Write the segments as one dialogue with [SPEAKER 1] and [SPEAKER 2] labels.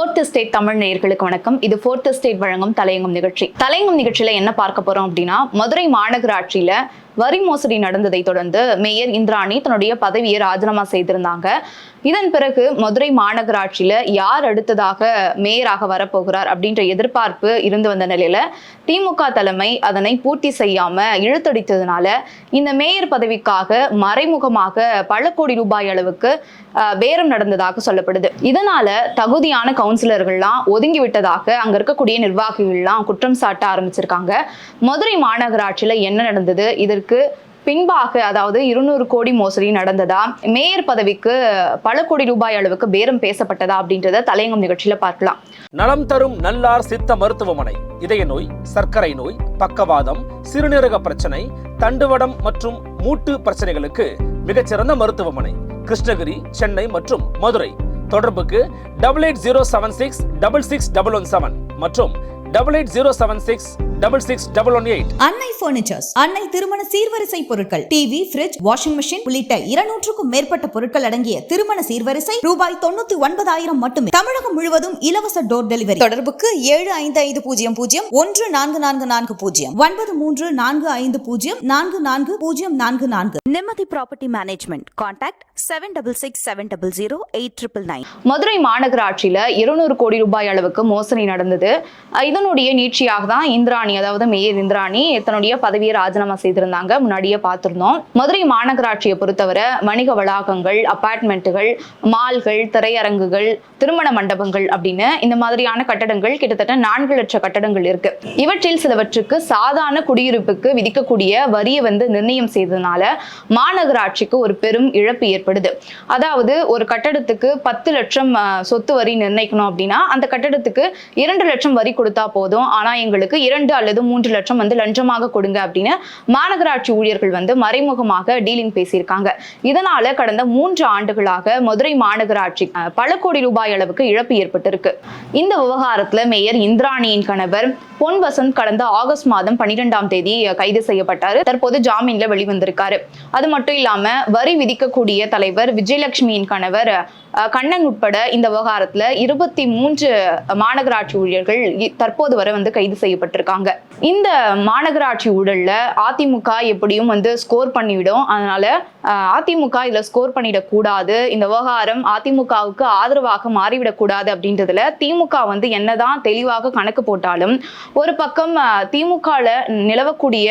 [SPEAKER 1] Fourth state Tamil நேயர்களுக்கு வணக்கம். இது ஃபோர்த் ஸ்டேட் வழங்கும் தலையங்கம் நிகழ்ச்சி. தலையங்கம் நிகழ்ச்சியில என்ன பார்க்க போறோம் அப்படின்னா மதுரை மாநகராட்சியில வரி மோசடி நடந்ததை தொடர்ந்து மேயர் இந்திராணி தன்னுடைய பதவியை ராஜினாமா செய்திருந்தாங்க. இதன் பிறகு மதுரை மாநகராட்சியில யார் அடுத்ததாக மேயராக வரப்போகிறார் அப்படின்ற எதிர்பார்ப்பு இருந்து வந்த நிலையில திமுக தலைமை அதனை பூர்த்தி செய்யாம இழுத்தடித்ததுனால இந்த மேயர் பதவிக்காக மறைமுகமாக பல கோடி ரூபாய் அளவுக்கு பேரம் நடந்ததாக சொல்லப்படுது. இதனால தகுதியான கவுன்சிலர்கள்லாம் ஒதுங்கி விட்டதாக அங்க இருக்கக்கூடிய நிர்வாகிகள்லாம் குற்றம் சாட்ட ஆரம்பிச்சிருக்காங்க. மதுரை மாநகராட்சியில என்ன நடந்தது? இதற்கு பின்பாக அதாவது இருநூறு கோடி மோசடி நடந்ததா? மேயர் பதவிக்கு பல கோடி ரூபாய் அளவுக்கு பேரம் பேசப்பட்டதா அப்படின்றத தலையங்கம் நிகழ்ச்சியில பார்க்கலாம்.
[SPEAKER 2] நலம் தரும் நல்லார் சித்த மருத்துவமனை இதய நோய் சர்க்கரை நோய் பக்கவாதம் சிறுநீரக பிரச்சனை தண்டுவடம் மற்றும் மூட்டு பிரச்சனைகளுக்கு மிகச்சிறந்த மருத்துவமனை கிருஷ்ணகிரி சென்னை மற்றும் மதுரை. தொடர்புக்கு double eight zero seven six double six double one seven மற்றும் double eight zero seven six double six double one eight
[SPEAKER 3] Annai furnitures Annai திருமண சீர்வரிசை பொருட்கள். டிவி ஃபிரிட்ஜ் வாஷிங் மிஷின் உள்ளிட்ட இருநூற்றுக்கும் மேற்பட்ட பொருட்கள் அடங்கிய திருமண சீர்வரிசை ரூபாய் தொண்ணூத்தி ஒன்பதாயிரம் மட்டுமே. தமிழகம் முழுவதும் இலவச டோர் டெலிவரி தொடர்புக்கு ஏழு ஐந்து ஐந்து பூஜ்ஜியம் பூஜ்ஜியம் ஒன்று நான்கு நான்கு நான்கு பூஜ்ஜியம் ஒன்பது மூன்று நான்கு ஐந்து பூஜ்ஜியம் நான்கு நான்கு பூஜ்ஜியம் நான்கு நான்கு.
[SPEAKER 4] Nimati Property Management. Contact 766 700 8999.
[SPEAKER 1] Madurai மாநகராட்சியில இருநூறு கோடி ரூபாய் அளவுக்கு மோசடி நடந்தது. இதனுடைய நீட்சியாக தான் இந்திராணி அதாவது மேயர் இந்திராணி தன்னுடைய பதவியை ராஜினாமா செய்திருந்தாங்க. முன்னாடியே பார்த்திருந்தோம். மதுரை மாநகராட்சியை பொறுத்தவரை வணிக வளாகங்கள் அப்பார்ட்மெண்ட்டுகள் மால்கள் திரையரங்குகள் திருமண மண்டபங்கள் அப்படின்னு இந்த மாதிரியான கட்டடங்கள் கிட்டத்தட்ட நான்கு லட்சம் கட்டடங்கள் இருக்கு. இவற்றில் சிலவற்றுக்கு சாதாரண குடியிருப்புக்கு விதிக்கக்கூடிய வரியை வந்து நிர்ணயம் செய்ததுனால மாநகராட்சிக்கு ஒரு பெரும் இழப்பு ஏற்படுது. அதாவது ஒரு கட்டடத்துக்கு பத்து லட்சம் சொத்து வரி நிர்ணயிக்கணும் அப்படின்னா அந்த கட்டடத்துக்கு இரண்டு லட்சம் வரி கொடுத்தா போதும். ஆனா எங்களுக்கு இரண்டு அல்லது மூன்று லட்சம் வந்து லஞ்சமாக கொடுங்க அப்படின்னு மாநகராட்சி ஊழியர்கள் வந்து மறைமுகமாக டீலிங் பேசியிருக்காங்க. இதனால கடந்த மூன்று ஆண்டுகளாக மதுரை மாநகராட்சி அஹ், பல கோடி ரூபாய் அளவுக்கு இழப்பு ஏற்பட்டிருக்கு. இந்த விவகாரத்துல மேயர் இந்திராணியின் கணவர் பொன் வசந்த் கடந்த ஆகஸ்ட் மாதம் பன்னிரெண்டாம் தேதி கைது செய்யப்பட்டாரு. தற்போது ஜாமீன்ல வெளிவந்திருக்காரு. அது மட்டும் இல்லாம வரி விதிக்கக்கூடிய தலைவர் விஜயலட்சுமியின் கணவர் கண்ணன் உட்பட இந்த விவகாரத்துல இருபத்தி மூன்று மாநகராட்சி ஊழியர்கள் இ- தற்போது வரை வந்து கைது செய்யப்பட்டிருக்காங்க. இந்த மாநகராட்சி ஊழல்ல அதிமுக எப்படியும் வந்து ஸ்கோர் பண்ணிவிடும். அதனால அதிமுக இதுல ஸ்கோர் பண்ணிடக்கூடாது இந்த விவகாரம் அதிமுகவுக்கு ஆதரவாக மாறிவிடக்கூடாது அப்படின்றதுல திமுக வந்து என்னதான் தெளிவாக கணக்கு போட்டாலும் ஒரு பக்கம் திமுகவில் நிலவக்கூடிய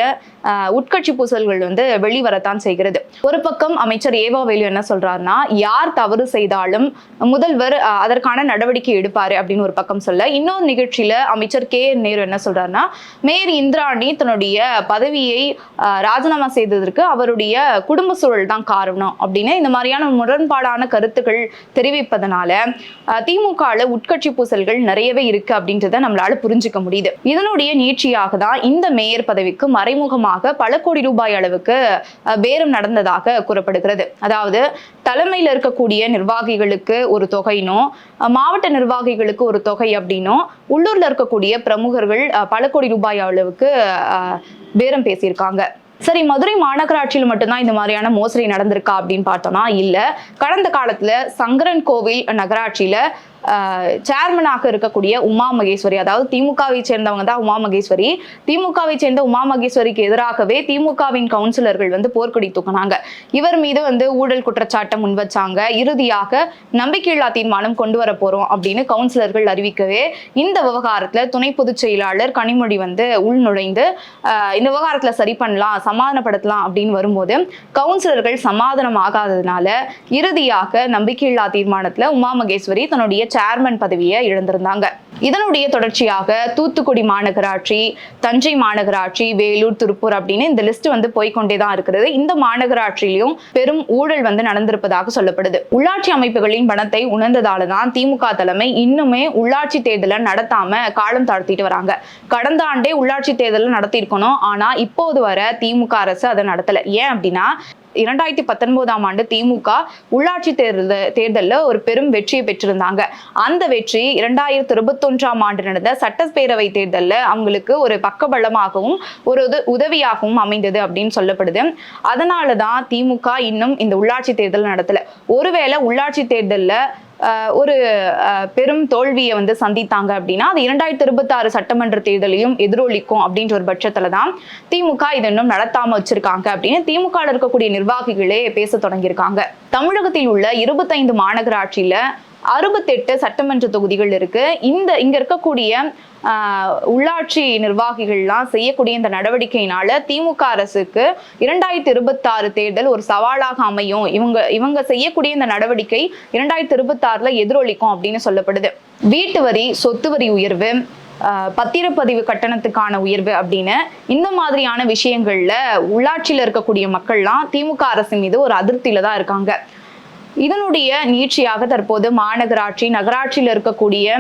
[SPEAKER 1] உட்கட்சி பூசல்கள் வந்து வெளிவரத்தான் செய்கிறது. ஒரு பக்கம் அமைச்சர் ஏவா வேலு என்ன சொல்றாருன்னா யார் தவறு செய்தாலும் முதல்வர் அதற்கான நடவடிக்கை எடுப்பாரு அப்படின்னு ஒரு பக்கம் சொல்ல இன்னொரு நிகழ்ச்சியில அமைச்சர் கே என் நேரு என்ன சொல்றாருன்னா மேயர் இந்திராணி தன்னுடைய பதவியை ராஜினாமா செய்ததற்கு அவருடைய குடும்ப சூழல் தான் காரணம் அப்படின்னு இந்த மாதிரியான முரண்பாடான கருத்துக்கள் தெரிவிப்பதனால திமுகவில் உட்கட்சி பூசல்கள் நிறையவே இருக்கு அப்படின்றத நம்மளால புரிஞ்சுக்க முடியுது. இதனுடைய நீட்சியாக தான் இந்த மேயர் பதவிக்கு மறைமுகமாக பல கோடி ரூபாய் அளவுக்கு பேரம் நடந்ததாக கூறப்படுகிறது. அதாவது தலைமையில் இருக்கக்கூடிய நிர்வாகிகளுக்கு ஒரு தொகைனும் மாவட்ட நிர்வாகிகளுக்கு ஒரு தொகை அப்படின்னும் உள்ளூர்ல இருக்கக்கூடிய பிரமுகர்கள் பல கோடி ரூபாய் அளவுக்கு பேரம் பேசியிருக்காங்க. சரி மதுரை மாநகராட்சியில் மட்டும்தான் இந்த மாதிரியான மோசடி நடந்திருக்கா அப்படின்னு பார்த்தோம்னா இல்ல. கடந்த காலத்துல சங்கரன் கோவில் நகராட்சியில சேர்மனாக இருக்கக்கூடிய உமா மகேஸ்வரி அதாவது திமுகவை சேர்ந்தவங்க தான் உமா மகேஸ்வரி. திமுகவை சேர்ந்த உமா மகேஸ்வரிக்கு எதிராகவே திமுகவின் கவுன்சிலர்கள் வந்து போர்க்கொடி தூக்குனாங்க. இவர் மீது வந்து ஊழல் குற்றச்சாட்டை முன்வச்சாங்க இறுதியாக நம்பிக்கையில்லா தீர்மானம் கொண்டு வர போறோம் அப்படின்னு கவுன்சிலர்கள் அறிவிக்கவே இந்த விவகாரத்துல துணை பொதுச் செயலாளர் கனிமொழி வந்து உள்நுழைந்து இந்த விவகாரத்துல சரி பண்ணலாம் சமாதானப்படுத்தலாம் அப்படின்னு வரும்போது கவுன்சிலர்கள் சமாதானம் ஆகாததுனால இறுதியாக நம்பிக்கையில்லா தீர்மானத்துல உமா மகேஸ்வரி தன்னுடைய சேர்மன் பதவியை இழந்திருந்தாங்க. இதனுடைய தொடர்ச்சியாக தூத்துக்குடி மாநகராட்சி தஞ்சை மாநகராட்சி வேலூர் திருப்பூர் அப்படின்னு இந்த லிஸ்ட் வந்து போய்க்கொண்டே தான் இருக்கிறது இந்த மாநகராட்சியிலும் பெரும் ஊழல் வந்து நடந்திருப்பதாக சொல்லப்படுது. உள்ளாட்சி அமைப்புகளின் பணத்தை உணர்ந்ததால தான் திமுக தலைமை இன்னுமே உள்ளாட்சி தேர்தலை நடத்தாம காலம் தாழ்த்திட்டு வராங்க. கடந்த ஆண்டே உள்ளாட்சி தேர்தலை நடத்தியிருக்கணும். ஆனா இப்போது வர திமுக அரசு அதை நடத்தல. ஏன் அப்படின்னா இரண்டாயிரத்தி பத்தொன்பதாம் ஆண்டு திமுக உள்ளாட்சி தேர்தல் தேர்தலில் ஒரு பெரும் வெற்றியை பெற்றிருந்தாங்க. அந்த வெற்றி இரண்டாயிரத்தி இருபத்தொன்றாம் ஆண்டு நடந்த சட்டப்பேரவை தேர்தலில் அவங்களுக்கு ஒரு பக்கபலமாகவும் ஒரு உதவியாகவும் அமைந்தது அப்படின்னு சொல்லப்படுது. அதனால தான் திமுக இன்னும் இந்த உள்ளாட்சி தேர்தல் நடத்தலை. ஒருவேளை உள்ளாட்சி தேர்தலில் ஒரு பெரும் தோல்வியை வந்து சந்தித்தாங்க அப்படின்னா அது இரண்டாயிரத்தி இருபத்தி ஆறு சட்டமன்ற தேர்தலையும் எதிரொலிக்கும் அப்படின்ற ஒரு பட்சத்துல தான் திமுக இதை இன்னும் நடத்தாம வச்சிருக்காங்க அப்படின்னு திமுக இருக்கக்கூடிய நிர்வாகிகளே பேச தொடங்கியிருக்காங்க. தமிழகத்தில் உள்ள இருபத்தைந்து மாநகராட்சியில அறுபத்தெட்டு சட்டமன்ற தொகுதிகள் இருக்கு. இந்த இங்க இருக்கக்கூடிய உள்ளாட்சி நிர்வாகிகள்லாம் செய்யக்கூடிய இந்த நடவடிக்கையினால திமுக அரசுக்கு இரண்டாயிரத்தி இருபத்தாறு தேர்தல் ஒரு சவாலாக அமையும். இவங்க இவங்க செய்யக்கூடிய இந்த நடவடிக்கை இரண்டாயிரத்தி இருபத்தாறுல எதிரொலிக்கும் அப்படின்னு சொல்லப்படுது. வீட்டு வரி சொத்து வரி உயர்வு பத்திரப்பதிவு கட்டணத்துக்கான உயர்வு அப்படின்னு இந்த மாதிரியான விஷயங்கள்ல உள்ளாட்சியில இருக்கக்கூடிய மக்கள்லாம் திமுக அரசு மீது ஒரு அதிருப்தியில தான் இருக்காங்க. இதனுடைய நீட்சியாக தற்போது மாநகராட்சி நகராட்சியில் இருக்கக்கூடிய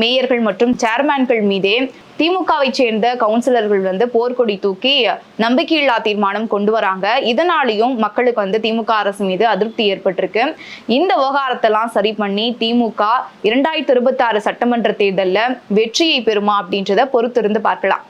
[SPEAKER 1] மேயர்கள் மற்றும் சேர்மேன்கள் மீதே திமுகவை சேர்ந்த கவுன்சிலர்கள் வந்து போர்க்கொடி தூக்கி நம்பிக்கையில்லா தீர்மானம் கொண்டு வராங்க. இதனாலையும் மக்களுக்கு வந்து திமுக அரசு மீது அதிருப்தி ஏற்பட்டிருக்கு. இந்த விவகாரத்தெல்லாம் சரி பண்ணி திமுக இரண்டாயிரத்தி இருபத்தி ஆறு சட்டமன்ற தேர்தலில் வெற்றியை பெறுமா அப்படின்றத பொறுத்திருந்து பார்க்கலாம்.